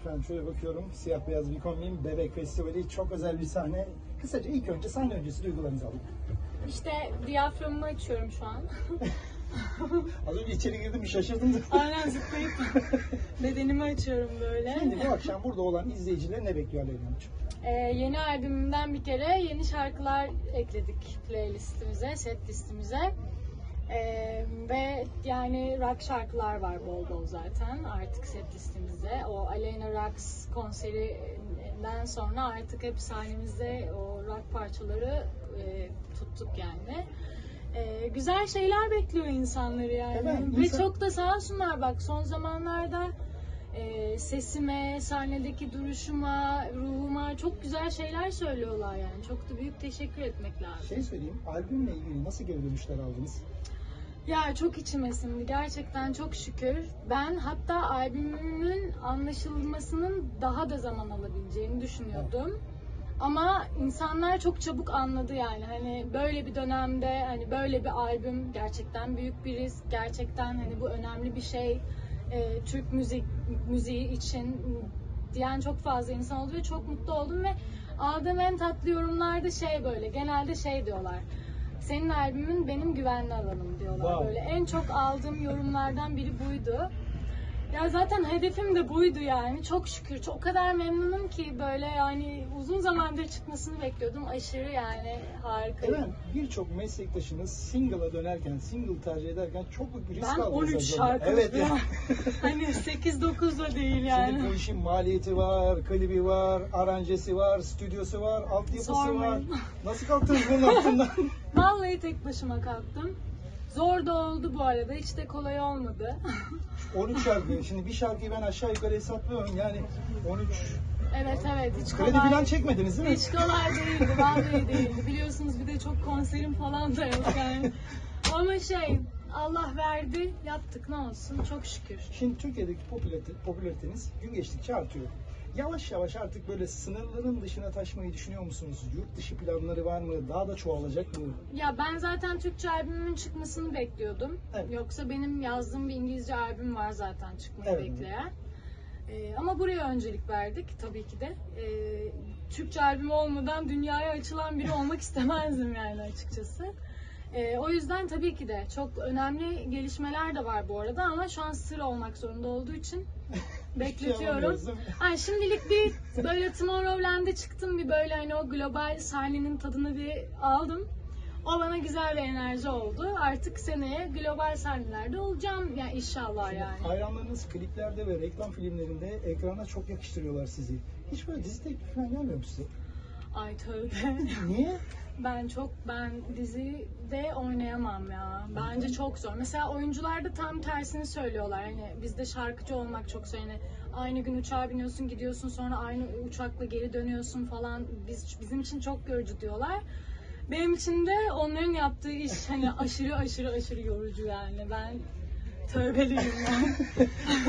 Efendim şöyle bakıyorum. Siyah beyaz bir kombin. Bebek Festivali çok özel bir sahne. Kısaca ilk önce sahne öncesi duygularınızı alayım. İşte diyaframımı açıyorum şu an. Az önce içeri girdim bir şaşırdım. da. Aynen zıplayıp bedenimi açıyorum böyle. Şimdi bu akşam burada olan izleyiciler ne bekliyor Aleyna Hanımcığım? Ee, yeni albümümden bir kere yeni şarkılar ekledik playlistimize, set listimize. Ee, ve yani rock şarkılar var bol bol zaten artık set listemizde. O Aleyna Rocks konserinden sonra artık hep sahnemizde o rock parçaları e, tuttuk yani. Ee, güzel şeyler bekliyor insanları yani. Evet, Ve insan- çok da sağ olsunlar bak son zamanlarda e, sesime, sahnedeki duruşuma, ruhuma çok güzel şeyler söylüyorlar yani. Çok da büyük teşekkür etmek lazım. Şey söyleyeyim, albümle ilgili nasıl geri dönüşler aldınız? Ya çok içime sindi gerçekten çok şükür. Ben hatta albümümün anlaşılmasının daha da zaman alabileceğini düşünüyordum. Ama insanlar çok çabuk anladı yani hani böyle bir dönemde hani böyle bir albüm gerçekten büyük bir risk. Gerçekten hani bu önemli bir şey. Ee, Türk müzik müziği için diyen çok fazla insan oldu ve çok mutlu oldum ve aldığım en tatlı yorumlarda şey böyle genelde şey diyorlar. Senin albümün benim güvenli alanım diyorlar Wow. böyle. En çok aldığım yorumlardan biri buydu. Ya zaten hedefim de buydu yani. Çok şükür. Çok, o kadar memnunum ki böyle yani uzun zamandır çıkmasını bekliyordum. Aşırı yani harika. Evet, birçok meslektaşınız single'a dönerken, single tercih ederken çok büyük bir risk Ben aldınız. 13 acaba. şarkı Evet ya. hani 8-9 da değil yani. Şimdi bu işin maliyeti var, klibi var, aranjesi var, stüdyosu var, altyapısı var. Sormayın. Nasıl kalktınız bunun altından? Vallahi tek başıma kalktım. Zor da oldu bu arada. Hiç de kolay olmadı. 13 şarkı. Şimdi bir şarkıyı ben aşağı yukarı hesaplıyorum. Yani 13 evet evet hiç kredi kolay. falan çekmediniz değil mi? Hiç kolay değildi, vallahi değildi. Biliyorsunuz bir de çok konserim falan da yok yani. Ama şey, Allah verdi, yaptık ne olsun, çok şükür. Şimdi Türkiye'deki popülarite, popülariteniz gün geçtikçe artıyor. Yavaş yavaş artık böyle sınırların dışına taşmayı düşünüyor musunuz? Yurt dışı planları var mı? Daha da çoğalacak mı? Ya ben zaten Türkçe albümümün çıkmasını bekliyordum. Evet. Yoksa benim yazdığım bir İngilizce albüm var zaten çıkmayı Evet. bekleyen. Ee, ama buraya öncelik verdik tabii ki de. Ee, Türkçe albüm olmadan dünyaya açılan biri olmak istemezdim yani açıkçası. Ee, o yüzden tabii ki de çok önemli gelişmeler de var bu arada ama şu an sır olmak zorunda olduğu için bekletiyorum. değil mi? Yani şimdilik bir böyle Tomorrowland'e çıktım bir böyle hani o global sahnenin tadını bir aldım. O bana güzel bir enerji oldu. Artık seneye global sahnelerde olacağım yani inşallah yani. Hayranlarınız kliplerde ve reklam filmlerinde ekrana çok yakıştırıyorlar sizi. Hiç böyle dizi teklifi falan gelmiyor mu size? Ay tövbe. Niye? Ben çok ben dizide oynayamam ya. Bence çok zor. Mesela oyuncular da tam tersini söylüyorlar. Hani bizde şarkıcı olmak çok zor. Yani aynı gün uçağa biniyorsun, gidiyorsun sonra aynı uçakla geri dönüyorsun falan. Biz bizim için çok yorucu diyorlar. Benim için de onların yaptığı iş hani aşırı aşırı aşırı yorucu yani. Ben tövbeliyim yani.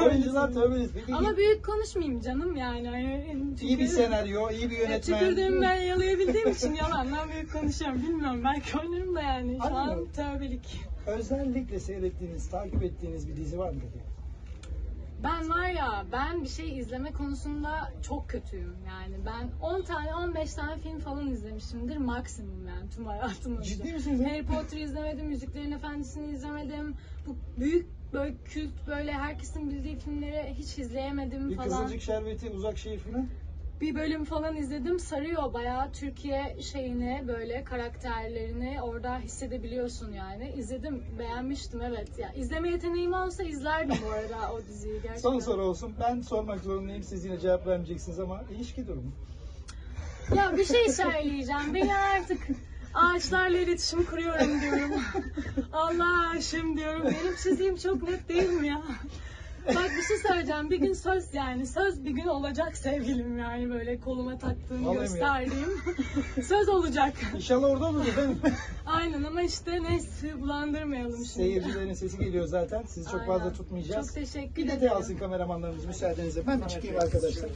Oyuncular tövbeniz. Peki Ama büyük konuşmayayım canım yani. Hani iyi bir çünkü- senaryo, iyi bir yönetmen. Tükürdüğümü ben yalayabildiğim için yalandan büyük konuşuyorum. Bilmiyorum belki oynarım da yani. Şu an Anlıyorum. tövbelik. Özellikle seyrettiğiniz, takip ettiğiniz bir dizi var mı peki? Ben var ya ben bir şey izleme konusunda çok kötüyüm yani. Ben 10 tane 15 tane film falan izlemişimdir maksimum yani tüm hayatımda. Ciddi misiniz? Harry Potter izlemedim, Yüzüklerin Efendisi'ni izlemedim. Bu büyük böyle kült böyle herkesin bildiği filmleri hiç izleyemedim Bir falan. Kızılcık Şerbeti, Uzak Şehir falan. bir bölüm falan izledim sarıyor bayağı Türkiye şeyini böyle karakterlerini orada hissedebiliyorsun yani izledim beğenmiştim evet ya izleme yeteneğim olsa izlerdim bu arada o diziyi gerçekten. Son soru olsun. Ben sormak zorundayım. Siz yine cevap vermeyeceksiniz ama ilişki durumu. Ya bir şey söyleyeceğim beni artık ağaçlarla iletişim kuruyorum diyorum. Allah aşım diyorum benim çizdiğim çok net değil mi ya? Bak bir şey söyleyeceğim. Bir gün söz yani. Söz bir gün olacak sevgilim yani böyle koluma taktığım, Vallahi gösterdiğim. söz olacak. İnşallah orada olur efendim. Aynen ama işte neyse bulandırmayalım şimdi. Seyircilerin sesi geliyor zaten. Sizi çok Aynen. fazla tutmayacağız. Çok teşekkür Bir ederim. detay alsın kameramanlarımız müsaadenizle. Ben bir çıkayım arkadaşlar.